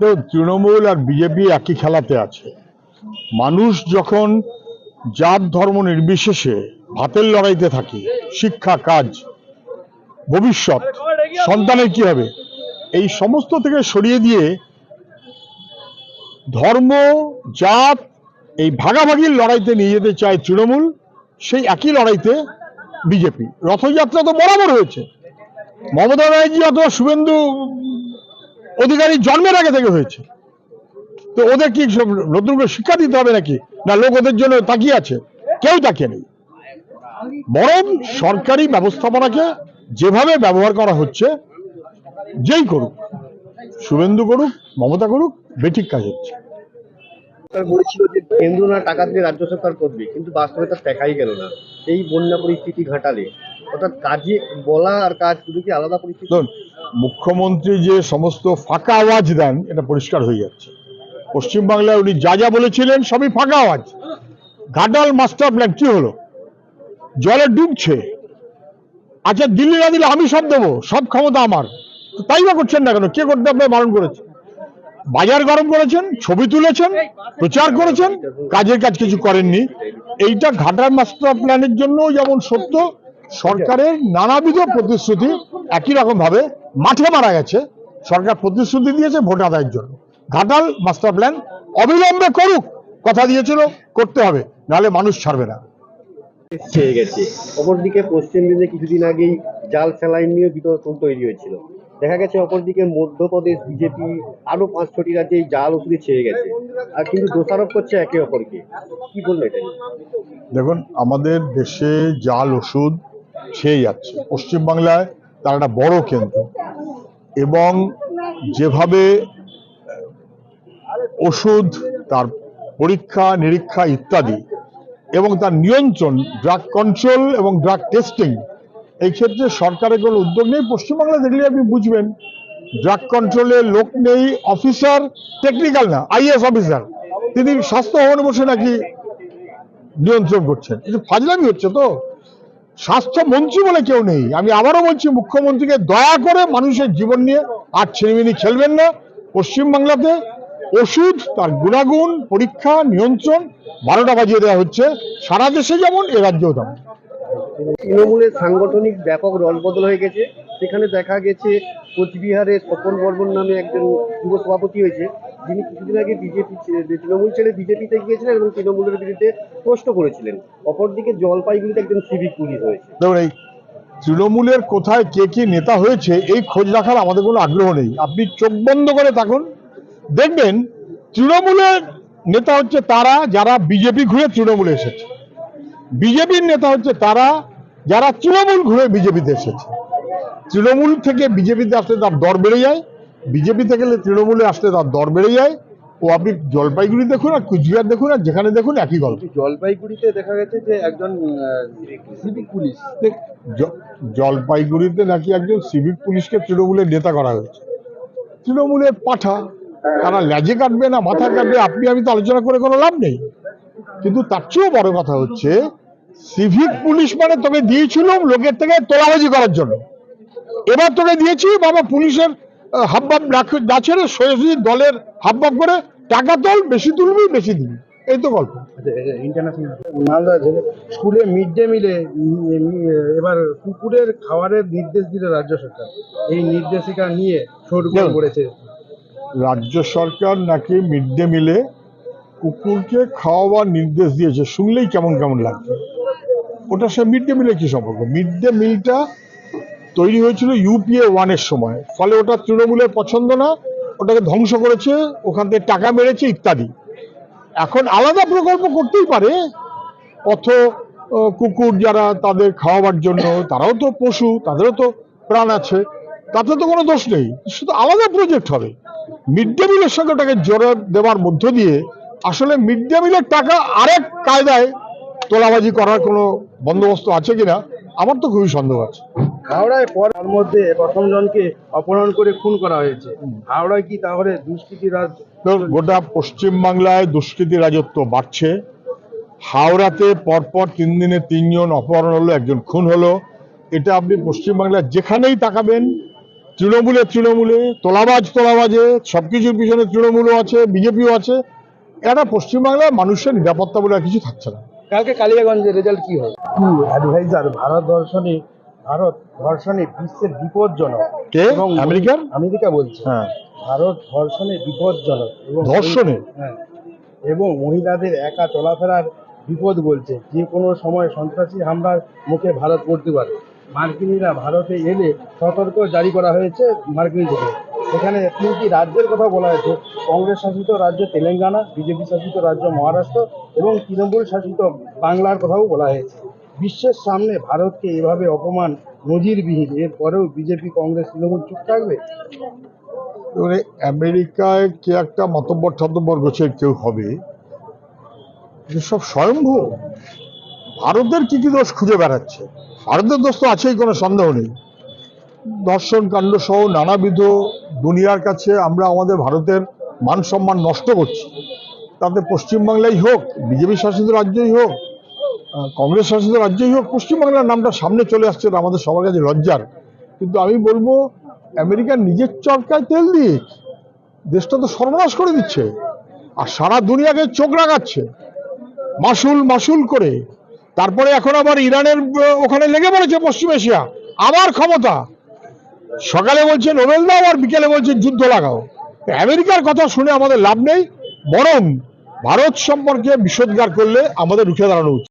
তো তৃণমূল আর বিজেপি একই খেলাতে আছে। মানুষ যখন জাত ধর্ম নির্বিশেষে ভাতের লড়াইতে থাকে, শিক্ষা, কাজ, ভবিষ্যৎ, সন্তানের কি হবে? এই সমস্ত থেকে সরিয়ে দিয়ে ধর্ম, জাত এই ভাগাভাগির লড়াইতে নিয়ে যেতে চায় তৃণমূল, সেই একই লড়াইতে বিজেপি। রথযাত্রা তো বরাবর হয়েছে। মমতা ব্যানার্জি অথবা শুভেন্দু অধিকারী জন্মের আগে থেকে হয়েছে। তো ওদের কি নতুন করে শিক্ষা দিতে হবে নাকি? না, লোক ওদের জন্য তাকিয়ে আছে। কেউ তাকিয়ে নেই। বরং সরকারি ব্যবস্থাপনাকে যেভাবে ব্যবহার করা হচ্ছে, যেই করুক, শুভেন্দু করুক, মমতা করুক, বেঠিক কাজ হচ্ছে। কেন্দ্র না টাকা দিয়ে রাজ্য সরকার করবে, কিন্তু বাস্তবে তার দেখাই গেল না। এই বন্যা পরিস্থিতি ঘাটালে মুখ্যমন্ত্রী যে সমস্ত ফাঁকা আওয়াজ দেন, এটা পরিষ্কার হয়ে যাচ্ছে। পশ্চিমবাংলায় উনি যা যা বলেছিলেন, সবই ফাঁকা আওয়াজ। ঘাটাল মাস্টার প্ল্যান, কি হলো? জলে ডুবছে। আচ্ছা দিল্লি না দিলে আমি সব দেবো, সব ক্ষমতা আমার। তাই বা করছেন না কেন? কে করতে আপনার বারণ করেছে? বাজার গরম করেছেন, ছবি তুলেছেন, প্রচার করেছেন, কাজের কাজ কিছু করেননি। এইটা ঘাটার মাস্টার প্ল্যানের জন্য যেমন সত্য সরকারের নানাবিধ প্রতিশ্রুতি একই রকম ভাবে মাঠে মারা গেছে। সরকার প্রতিশ্রুতি দিয়েছে ভোট আদায়ের জন্য। ঘাটাল মাস্টার প্ল্যান অবিলম্বে করুক কথা দিয়েছিল করতে হবে নাহলে মানুষ ছাড়বে না। ছেয়ে গেছে। অপরদিকে পশ্চিম দিনে কিছুদিন আগেই জাল স্যালাইন নিয়ে বিতর্ক তৈরি হয়েছিল। দেখা গেছে অপরদিকে মধ্যপ্রদেশ বিজেপি আরও পাঁচ ছটি রাজ্যে এই জাল ওষুধে ছেয়ে গেছে। আর কিন্তু দোষারোপ করছে একে অপরকে। কি বলল এটা দেখুন আমাদের দেশে জাল ওষুধ ছেয়ে যাচ্ছে পশ্চিমবাংলায় তার একটা বড় কেন্দ্র। এবং যেভাবে ওষুধ, তার পরীক্ষা, নিরীক্ষা ইত্যাদি, এবং তার নিয়ন্ত্রণ ড্রাগ কন্ট্রোল এবং ড্রাগ টেস্টিং এই ক্ষেত্রে সরকারের কোনো উদ্যোগ নেই। পশ্চিমবাংলা দেখলে আপনি বুঝবেন ড্রাগ কন্ট্রোলে লোক নেই অফিসার টেকনিক্যাল না আইএস অফিসার তিনি স্বাস্থ্য ভবনে বসে নাকি নিয়ন্ত্রণ করছেন। কিন্তু ফাজলামি হচ্ছে তো। স্বাস্থ্যমন্ত্রী বলে কেউ নেই। আমি আবারও বলছি, মুখ্যমন্ত্রীকে দয়া করে মানুষের জীবন নিয়ে আর ছেলেমিনি খেলবেন না। পশ্চিমবাংলাতে ওষুধ, তার গুণাগুণ, পরীক্ষা, নিয়ন্ত্রণ, বারোটা বাজিয়ে দেওয়া হচ্ছে। সারা দেশে যেমন, এ রাজ্যেও তেমন। তৃণমূলের সাংগঠনিক ব্যাপক রদবদল হয়ে গেছে। সেখানে দেখা গেছে কোচবিহারে স্বপন বর্মন নামে একজন যুব সভাপতি হয়েছে। যিনি কিছুদিন আগে বিজেপি তৃণমূল ছেড়ে বিজেপিতে গিয়েছিলেন এবং তৃণমূলের বিরুদ্ধে প্রশ্ন করেছিলেন। অপরদিকে জলপাইগুড়িতে একজন সিভিক পুলিশ হয়েছে দেখুন, এই তৃণমূলের কোথায় কে কি নেতা হয়েছে, এই খোঁজ রাখার আমাদের কোনো আগ্রহ নেই। আপনি চোখ বন্ধ করে থাকুন। দেখবেন, তৃণমূলের নেতা হচ্ছে তারা যারা বিজেপি ঘুরে তৃণমূলে এসেছে। বিজেপির নেতা হচ্ছে তারা যারা তৃণমূল ঘুরে বিজেপিতে এসেছে। তৃণমূল থেকে বিজেপিতে আসলে তার দর বেড়ে যায়। বিজেপি থেকে তৃণমূলে আসলে তার দর বেড়ে যায়। ও আপনি জলপাইগুড়ি দেখুন আর কুচবিহার দেখুন আর যেখানে দেখুন একই গল্প। জলপাইগুড়িতে দেখা গেছে যে একজন সিভিক পুলিশ। জলপাইগুড়িতে নাকি একজন সিভিক পুলিশকে তৃণমূলের নেতা করা হয়েছে। তৃণমূলের পাঠা তারা ল্যাজে কাটবে না মাথা কাটবে আপনি আমি তো আলোচনা করে কোনো লাভ নেই। কিন্তু তার চেয়েও বড় কথা হচ্ছে সিভিক পুলিশ মানে তোকে দিয়েছিলাম লোকের থেকে তোলাবাজি করার জন্য। এবার তোকে দিয়েছি বাবা পুলিশের হাবভাব না- না ছেড়ে সোজাসুজি দলের হাবভাব করে টাকা তোল বেশি তুলবি বেশি দিবি। এই তো গল্প। মালদা জেলা স্কুলে মিড ডে মিলে এবার কুকুরের খাবারের নির্দেশ দিল রাজ্য সরকার। এই নির্দেশিকা নিয়ে শোরগোল দেখুন। পড়েছে। রাজ্য সরকার নাকি মিড ডে মিলে কুকুরকে খাওয়াবার নির্দেশ দিয়েছে। শুনলেই কেমন কেমন লাগছে। ওটা সে মিড ডে মিলে কি সম্পর্ক? মিড ডে মিলটা তৈরি হয়েছিল ইউপিএ ওয়ানের সময়। ফলে ওটা তৃণমূলের পছন্দ না, ওটাকে ধ্বংস করেছে, ওখান থেকে টাকা মেরেছে ইত্যাদি। এখন আলাদা প্রকল্প করতেই পারে। অথ কুকুর যারা তাদের খাওয়াবার জন্য, তারাও তো পশু, তাদেরও তো প্রাণ আছে, তাতে তো কোনো দোষ নেই। শুধু আলাদা প্রজেক্ট হবে। মিড ডে মিলের সঙ্গে ওটাকে জোরে দেওয়ার মধ্য দিয়ে আসলে মিড ডে মিলের টাকা আরেক কায়দায় তোলাবাজি করার কোনো বন্দোবস্ত আছে কিনা, আমার তো খুবই সন্দেহ আছে। হাওড়ায় তার মধ্যে প্রথম জনকে অপহরণ করে খুন করা হয়েছে। হাওড়ায় কি তাহলে দুষ্কৃতি রাজ গোটা পশ্চিমবাংলায় দুষ্কৃতি রাজত্ব বাড়ছে। হাওড়াতে পরপর তিন দিনে তিনজন অপহরণ হলো একজন খুন হলো। এটা আপনি পশ্চিমবাংলায় যেখানেই তাকাবেন তৃণমূলে তৃণমূলে তোলাবাজ তোলাবাজে সবকিছুর পিছনে তৃণমূলও আছে বিজেপিও আছে এটা পশ্চিমবাংলায় মানুষের নিরাপত্তা বলে আর কিছু থাকছে না। কালকে কালিয়াগঞ্জের রেজাল্ট কি হয়? টু অ্যাডভাইজার ভারত দর্শনে ভারত ধর্ষণে বিশ্বের বিপজ্জনক। কে? এবং আমেরিকার? আমেরিকা বলছে। হ্যাঁ। ভারত ধর্ষণে বিপজ্জনক এবং ধর্ষণে? হ্যাঁ। এবং মহিলাদের একা চলাফেরার বিপদ বলছে। যে কোনো সময় সন্ত্রাসী হামলার মুখে ভারত পড়তে পারে। মার্কিনীরা ভারতে এলে সতর্ক জারি করা হয়েছে মার্কিনী থেকে। এখানে তিনটি রাজ্যের কথা বলা হয়েছে। কংগ্রেস শাসিত রাজ্য তেলেঙ্গানা বিজেপি শাসিত রাজ্য মহারাষ্ট্র এবং তৃণমূল শাসিত বাংলার কথাও বলা হয়েছে। বিশ্বের সামনে ভারতকে এভাবে অপমান, নজিরবিহীন এরপরেও বিজেপি, কংগ্রেস, তৃণমূল চুপ থাকবে? এবারে আমেরিকায় কে একটা মতব্বর টতব্বর গোছের কেউ হবে? সব স্বয়ম্ভু। ভারতের কি কি দোষ খুঁজে বেড়াচ্ছে? ভারতের দোষ তো আছেই, কোনো সন্দেহ নেই। দর্শন কাণ্ড সহ নানাবিধ দুনিয়ার কাছে আমরা আমাদের ভারতের মান সম্মান নষ্ট করছি। তাতে পশ্চিমবাংলাই হোক, বিজেপি শাসিত রাজ্যই হোক কংগ্রেস শাসিত রাজ্যই হোক, পশ্চিমবাংলার নামটা সামনে চলে আসছে আমাদের সবার কাছে লজ্জার। কিন্তু আমি বলব আমেরিকার নিজের চরকায় তেল দিক দেশটা তো সর্বনাশ করে দিচ্ছে। আর সারা দুনিয়াকে চোখ রাখাচ্ছে মাসুল মাসুল করে। তারপরে এখন আবার ইরানের ওখানে লেগে পড়েছে পশ্চিম এশিয়া। আবার ক্ষমতা। সকালে বলছে নোবেল দাও, আর বিকেলে বলছে যুদ্ধ লাগাও। আমেরিকার কথা শুনে আমাদের লাভ নেই, বরং ভারত সম্পর্কে বিষোদ্গার করলে আমাদের রুখে দাঁড়ানো উচিত।